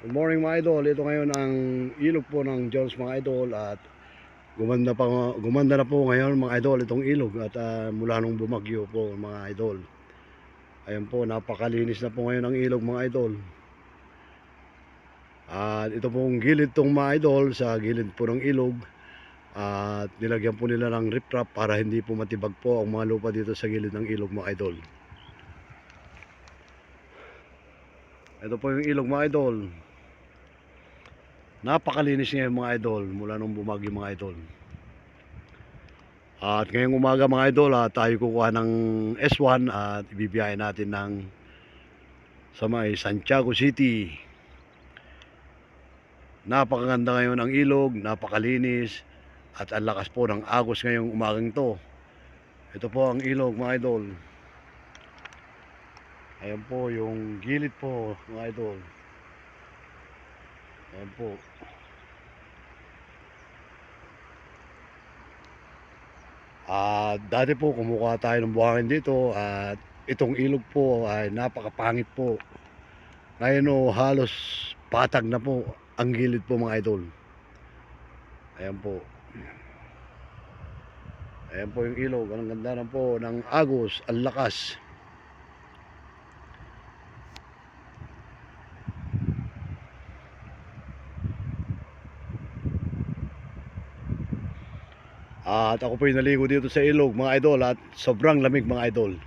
Good morning mga idol. Ito ngayon ang ilog po ng Jones mga idol at gumanda pa gumanda na po ngayon mga idol itong ilog at ah, mula nung bumagyo po mga idol. Ayan po napakalinis na po ngayon ang ilog mga idol. At ito pong gilid tong mga idol sa gilid po ng ilog. At nilagyan po nila ng riprap para hindi po matibag po ang mga lupa dito sa gilid ng ilog mga idol. Ito po yung ilog mga idol. Napakalinis ngayon mga idol mula nung bumagyo mga idol. At ngayong umaga mga idol ah, tayo kukuha ng S1 at ibibiyahe natin ng sa may Santiago City. Napakaganda ngayon ang ilog, napakalinis at ang lakas po ng agos ngayong umagang to. Ito po ang ilog mga idol. Ayan po yung gilid po mga idol. Ayan po. At dati po kumukuha tayo ng buhangin dito at itong ilog po ay napakapangit po. Ngayon o halos patag na po ang gilid po mga idol. Ayan po. Ayan po yung ilog. Ang ganda na po ng agos, ang lakas. At ako po yung naligo dito sa ilog mga idol at sobrang lamig mga idol.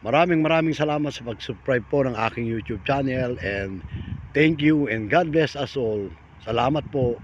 Maraming maraming salamat sa pag-subscribe po ng aking YouTube channel and thank you and God bless us all. Salamat po.